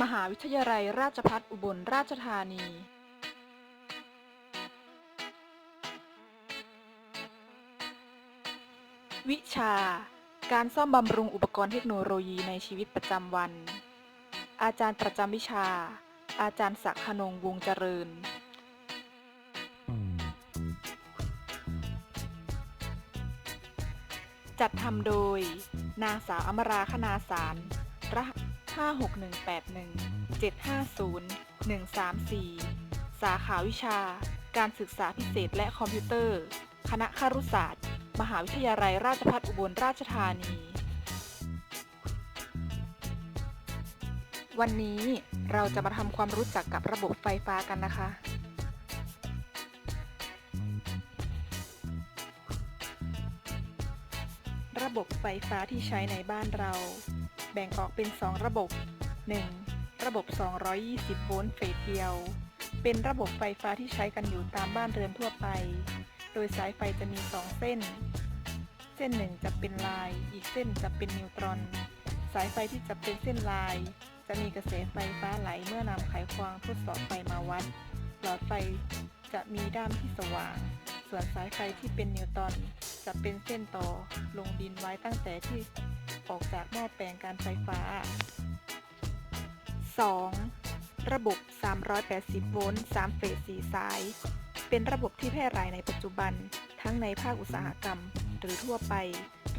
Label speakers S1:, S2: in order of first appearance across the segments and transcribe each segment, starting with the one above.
S1: มหาวิทยาลัยราชภัฏอุบลราชธานีวิชา การซ่อมบำรุงอุปกรณ์เทคโนโลยีในชีวิตประจำวัน อาจารย์ประจำวิชา อาจารย์ศักดิ์ขนงวงเจริญ จัดทำโดย นางสาวอมราคณาสารรหัส 56181 750 134 สาขาวิชา การศึกษาพิเศษและคอมพิวเตอร์ คณะครุศาสตร์ มหาวิทยาลัยราชภัฏอุบลราชธานี วันนี้เราจะมาทำความรู้จักกับระบบไฟฟ้ากันนะคะ ระบบไฟฟ้าที่ใช้ในบ้านเรา แบ่งออกเป็น 2 ระบบ 1. ระบบ 220 โวลต์เฟสเดียว เป็นระบบไฟฟ้าที่ใช้กันอยู่ตามบ้านเรือนทั่วไป โดยสายไฟจะมี 2 เส้น เส้นหนึ่งจะเป็นลาย อีกเส้นจะเป็นนิวตรอน สายไฟที่จะเป็นเส้นลาย จะมีกระแสไฟฟ้าไหลเมื่อนำไขควงทดสอบไฟมาวัด หลอดไฟจะมีด้านที่สว่าง ส่วนสายไฟที่เป็นนิวตรอนจะเป็นเส้นต่อลงดินไว้ตั้งแต่ที่ ออกจากหม้อแปลงการไฟฟ้า 2. ระบบ 380 โวลต์ 3 เฟส 4 สาย เป็นระบบที่แพร่หลายในปัจจุบัน ทั้งในภาคอุตสาหกรรม หรือทั่วไป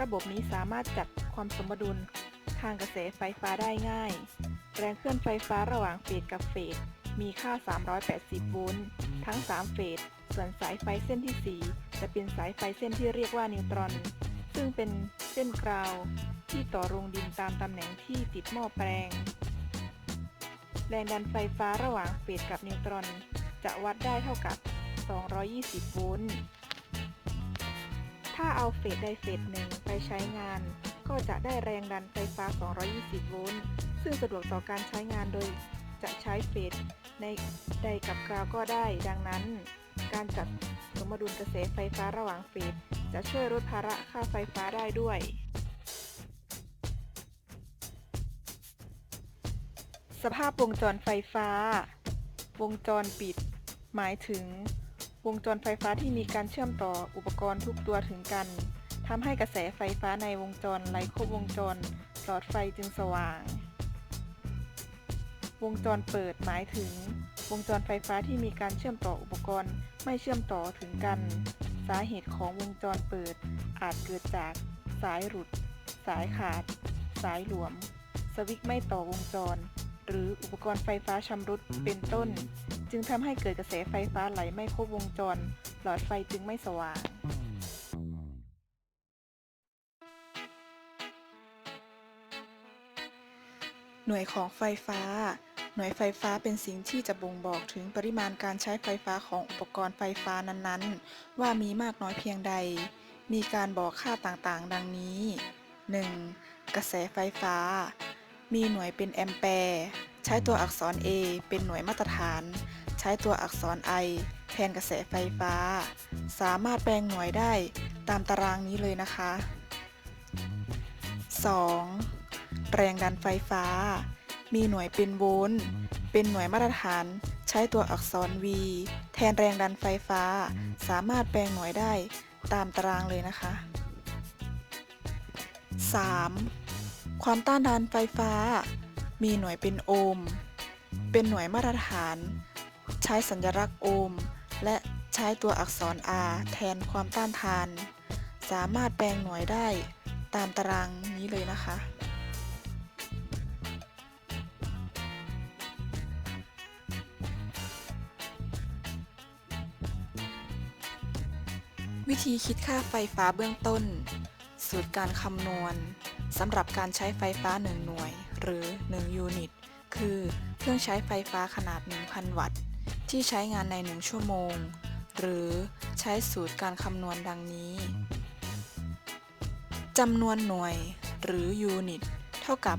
S1: ระบบนี้สามารถจัดความสมดุล ทางกระแสไฟฟ้าได้ง่าย แรงเคลื่อนไฟฟ้าระหว่างเฟสกับเฟส มีค่า 380 โวลต์ ทั้ง 3 เฟส ส่วนสายไฟเส้นที่ 4 จะเป็นสายไฟเส้นที่เรียกว่านิวตรอน ซึ่งเป็นเส้นกราว ที่ต่อลงดินตามตำแหน่งที่ติดหม้อแปลง แรงดันไฟฟ้าระหว่างเฟสกับนิวตรอน จะวัดได้เท่ากับ 220 โวลต์ ถ้าเอาเฟสใดเฟสหนึ่งไปใช้งาน ก็จะได้แรงดันไฟฟ้า 220 โวลต์ ซึ่งสะดวกต่อการใช้งานโดยจะใช้เฟสในใดกับกราวก็ได้ ดังนั้น การจัดสมดุลกระแสไฟฟ้าระหว่างเฟสจะช่วยลดภาระค่าไฟฟ้าได้ด้วย สภาพวงจรไฟฟ้า วงจรปิด หมายถึง วงจรไฟฟ้าที่มีการเชื่อมต่ออุปกรณ์ทุกตัวถึงกันทำให้กระแสไฟฟ้าในวงจรไหลครบวงจร หลอดไฟจึงสว่าง วงจรเปิดหมายถึง วงจรไฟฟ้าที่มีการเชื่อมต่ออุปกรณ์ไม่เชื่อมต่อถึงกัน สาเหตุของวงจรเปิด อาจเกิดจาก สายหลุด สายขาด สายหลวม สวิตช์ไม่ต่อวงจร หรืออุปกรณ์ไฟฟ้าชำรุดเป็นต้น จึงทำให้เกิดกระแสไฟฟ้าไหลไม่ครบวงจร หลอดไฟจึงไม่สว่างหน่วยของไฟฟ้า หน่วยไฟฟ้าเป็นสิ่งที่จะบ่งบอกถึงปริมาณการใช้ไฟฟ้าของอุปกรณ์ไฟฟ้านั้นๆ ว่ามีมากน้อยเพียงใด มีการบอกค่าต่างๆ ดังนี้ 1. กระแสไฟฟ้า มีหน่วยเป็นแอมแปร์ใช้ตัวอักษร A เป็นหน่วยมาตรฐาน ใช้ตัวอักษร I แทนกระแสไฟฟ้า สามารถแปลงหน่วยได้ตามตารางนี้เลยนะคะ 2. แรงดันไฟฟ้า มีหน่วยเป็นโวลต์เป็นหน่วยมาตรฐาน ใช้ตัวอักษร V แทนแรงดันไฟฟ้า สามารถแปลงหน่วยได้ตามตารางเลยนะคะ 3. ความต้านทานไฟฟ้า มีหน่วยเป็นโอห์ม เป็นหน่วยมาตรฐาน ใช้สัญลักษณ์โอห์ม และใช้ตัวอักษร R แทนความต้านทาน สามารถแปลงหน่วยได้ตามตารางนี้เลยนะคะ วิธีคิดค่าไฟฟ้าเบื้องต้น สูตรการคำนวณ สำหรับการใช้ไฟฟ้า 1 หน่วย หรือ 1 ยูนิต คือเครื่องใช้ไฟฟ้าขนาด 1,000 วัตต์ ที่ใช้งานใน 1 ชั่วโมง หรือใช้สูตรการคำนวณดังนี้จำนวนหน่วย หรือยูนิต เท่ากับ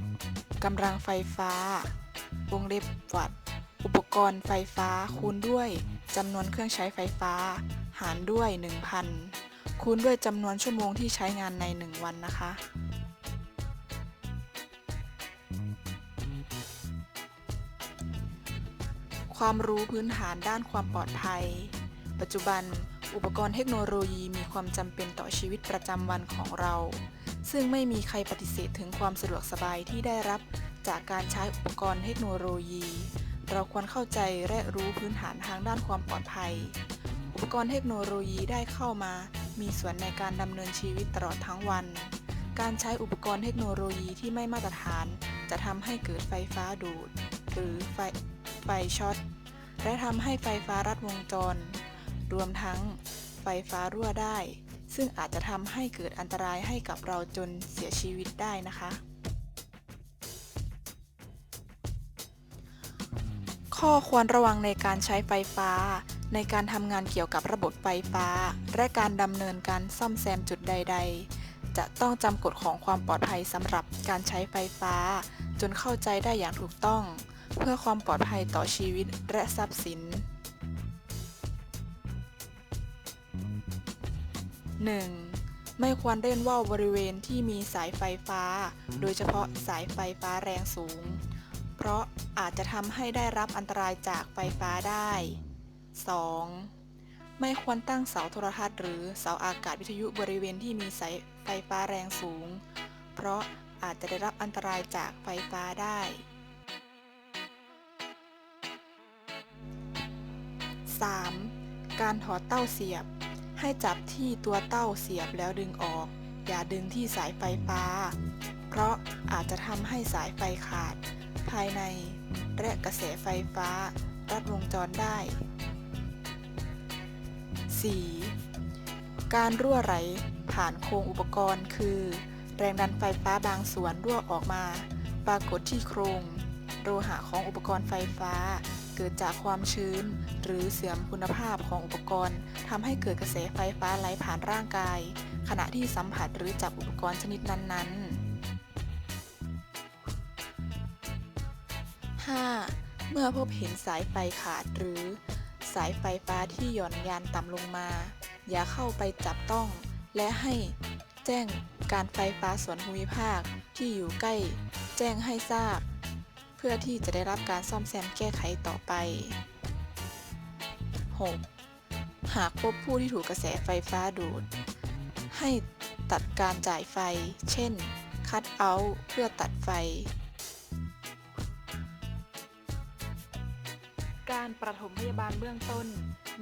S1: กำลังไฟฟ้าวงเล็บวัตต์อุปกรณ์ไฟฟ้าคูณด้วยจำนวนเครื่องใช้ไฟฟ้า หารด้วย 1,000 คูณด้วยจำนวนชั่วโมงที่ใช้งานใน 1 วันนะคะ ความรู้พื้นฐานด้านความปลอดภัย ปัจจุบัน อุปกรณ์เทคโนโลยีมีความจำเป็นต่อชีวิตประจำวันของเรา ซึ่งไม่มีใครปฏิเสธถึงความสะดวกสบายที่ได้รับจากการใช้อุปกรณ์เทคโนโลยี เราควรเข้าใจและรู้พื้นฐานทางด้านความปลอดภัย อุปกรณ์เทคโนโลยีได้เข้ามา มีส่วนในการดำเนินชีวิตตลอดทั้งวัน การใช้อุปกรณ์เทคโนโลยีที่ไม่มาตรฐาน จะทำให้เกิดไฟฟ้าดูด หรือไฟไฟช็อต และทำให้ไฟฟ้ารัดวงจร รวมทั้งไฟฟ้ารั่วได้ ซึ่งอาจจะทำให้เกิดอันตรายให้กับเราจนเสียชีวิตได้นะคะ ข้อควรระวังในการใช้ไฟฟ้า ในการทำงานเกี่ยวกับระบบไฟฟ้า และการดำเนินการซ่อมแซมจุดใด ๆ จะต้องจำกฎของความปลอดภัยสำหรับการใช้ไฟฟ้า จนเข้าใจได้อย่างถูกต้อง เพื่อความปลอดภัยต่อชีวิตและทรัพย์สิน 1. ไม่ควรเล่นว่าวบริเวณที่มีสายไฟฟ้า โดยเฉพาะสายไฟฟ้าแรงสูง เพราะอาจจะทำให้ได้รับอันตรายจากไฟฟ้าได้ 2. ไม่ควรตั้งเสาโทรทัศน์หรือเสาอากาศวิทยุบริเวณที่มีสายไฟฟ้าแรงสูง เพราะอาจจะได้รับอันตรายจากไฟฟ้าได้ 3. การถอดเต้าเสียบ ให้จับที่ตัวเต้าเสียบแล้วดึงออก อย่าดึงที่สายไฟฟ้า เพราะอาจจะทำให้สายไฟขาด ภายใน และกระแสไฟฟ้ารัดวงจรได้ 4. การรั่วไหลผ่านโครงอุปกรณ์คือ แรงดันไฟฟ้าบางส่วนรั่วออกมา ปรากฏที่โครงโลหะของอุปกรณ์ไฟฟ้า เกิดจากความชื้น หรือเสื่อมคุณภาพของอุปกรณ์ทำให้เกิดกระแสไฟฟ้าไหลผ่านร่างกาย ขณะที่สัมผัสหรือจับอุปกรณ์ชนิดนั้นๆ 5. เมื่อพบเห็นสายไฟขาดหรือ สายไฟฟ้าที่หย่อนยานต่ำลงมา อย่าเข้าไปจับต้อง และให้แจ้งการไฟฟ้าส่วนภูมิภาคที่อยู่ใกล้ แจ้งให้ทราบ พื่อที่จะได้รับการซ่อมแซมแก้ไขต่อไป 6. หากพบผู้ที่ถูกกระแสไฟฟ้าดูด ให้ตัดการจ่ายไฟ เช่น คัดเอาท์เพื่อตัดไฟ การประถมพยาบาลเบื้องต้น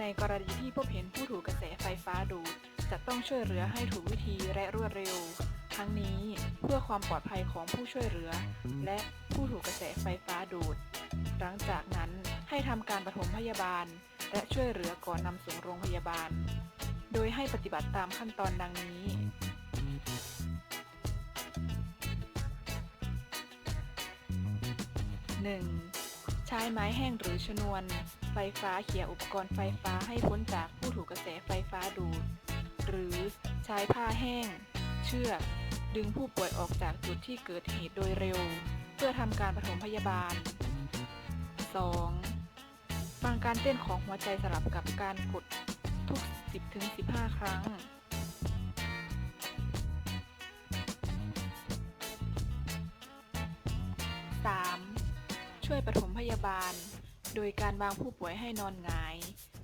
S1: ในกรณีที่พบเห็นผู้ถูกกระแสไฟฟ้าดูด จะต้องช่วยเหลือให้ถูกวิธีและรวดเร็ว ทั้งนี้เพื่อความปลอดภัยของผู้ช่วยเหลือ และผู้ถูกกระแสไฟฟ้าดูด หลังจากนั้นให้ทำการปฐมพยาบาล และช่วยเหลือก่อนนำส่งโรงพยาบาล โดยให้ปฏิบัติตามขั้นตอนดังนี้ 1. ใช้ไม้แห้งหรือชนวน ไฟฟ้าเขี่ยอุปกรณ์ไฟฟ้าให้พ้นจากผู้ถูกกระแสไฟฟ้าดูด หรือใช้ผ้าแห้ง เชือก ดึงผู้ป่วยออกจากจุดที่เกิดเหตุโดยเร็ว เพื่อทำการปฐมพยาบาล 2. ฟังการเต้นของหัวใจสลับกับการกดทุก 10-15 ครั้ง 3. ช่วยปฐมพยาบาล โดยการวางผู้ป่วยให้นอนหงาย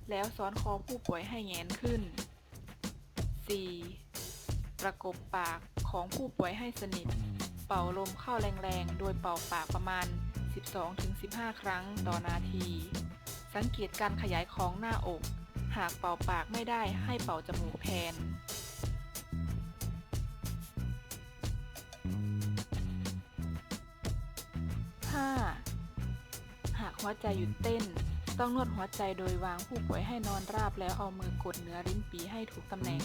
S1: แล้วซ้อนคอผู้ป่วยให้แงนขึ้น 4. ประกบปาก ของผู้ป่วยให้สนิท เป่าลมเข้าแรงๆ โดยเป่าปากประมาณ 12-15 ครั้งต่อนาที สังเกตการขยายของหน้าอก หากเป่าปากไม่ได้ให้เป่าจมูกแทน 5. หากหัวใจหยุดเต้น ต้องนวดหัวใจโดยวางผู้ป่วยให้นอนราบแล้วเอามือกดเหนือลิ้นปีให้ถูกตำแหน่ง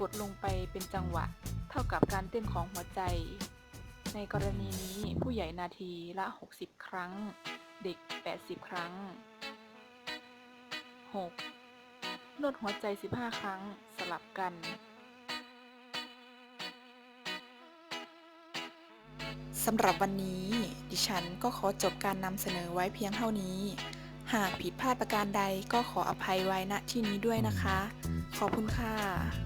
S1: กดลงไปเป็นจังหวะ เท่ากับการเต้นของหัวใจ ในกรณีนี้ผู้ใหญ่นาทีละ 60 ครั้ง เด็ก 80 ครั้ง 6. นวดหัวใจ 15 ครั้งสลับกัน สำหรับวันนี้ ดิฉันก็ขอจบการนำเสนอไว้เพียงเท่านี้ หากผิดพลาดประการใดก็ขออภัยไว้ณที่นี้ด้วยนะคะ ขอบคุณค่ะ